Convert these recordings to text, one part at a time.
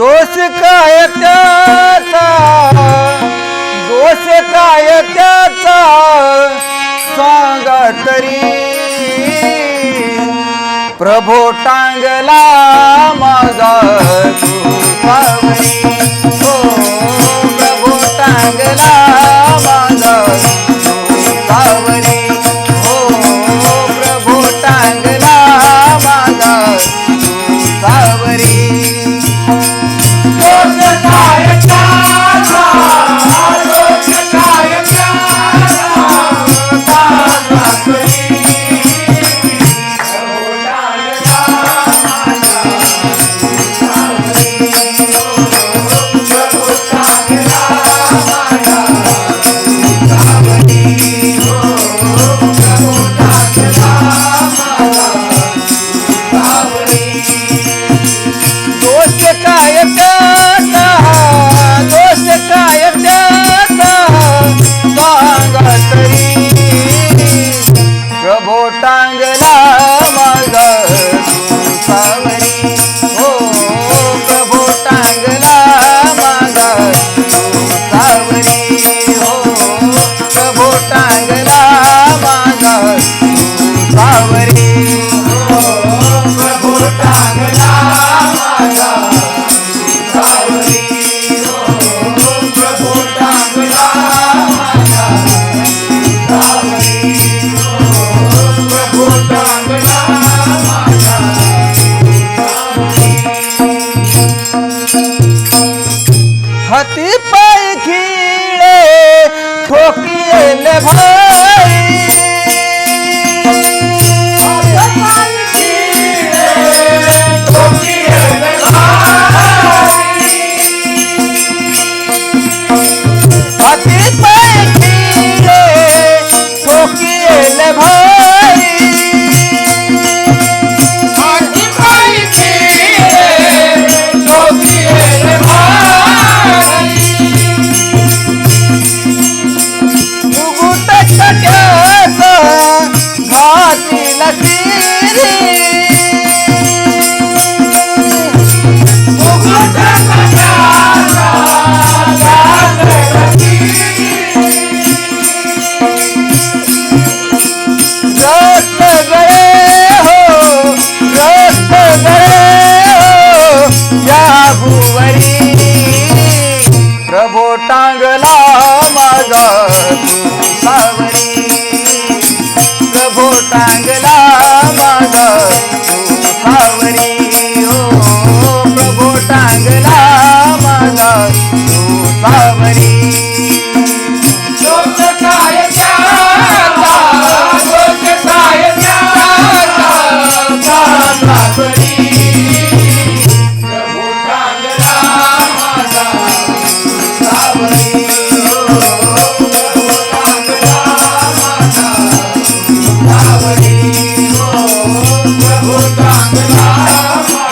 दोष काय त्याचा? दोष काय त्याचा? सांगा तरी. प्रभो टांगला माझा तू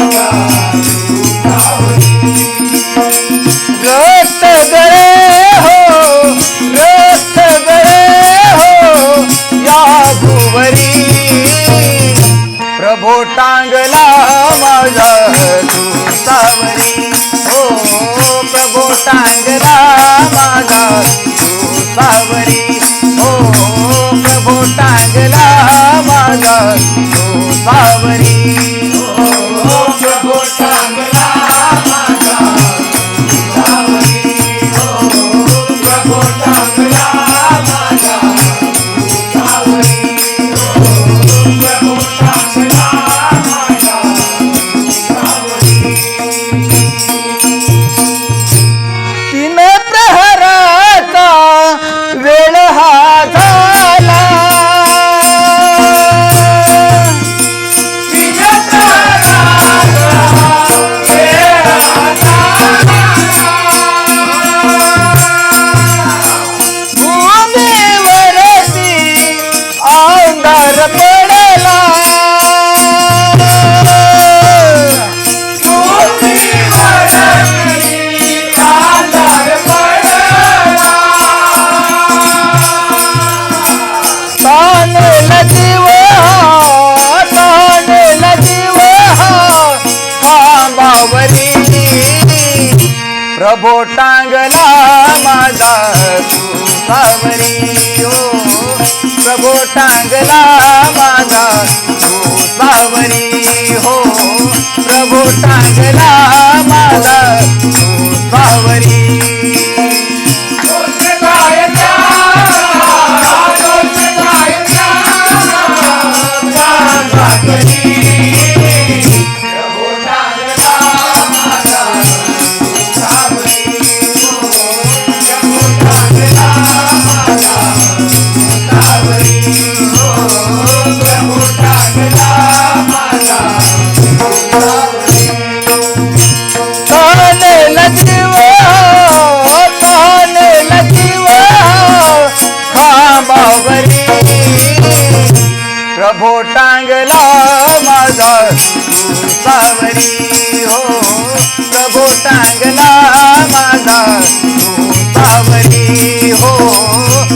हो, हो, टांगला माझा तुसावरी हो प्रभो टांगला माझा तुसावरी हो प्रभो टांगला माझा तुसावरी प्रभो टांगला माझा सुखावरी ओ प्रभो टांगला माझा सुखावरी हो प्रभो टांगला प्रभो टांगला माझा सावरी हो. प्रभो टांगला माझा सावरी हो.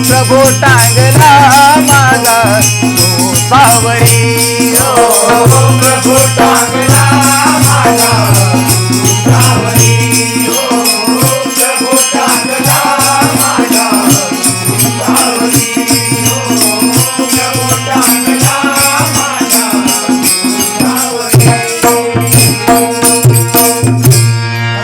प्रभो टांगला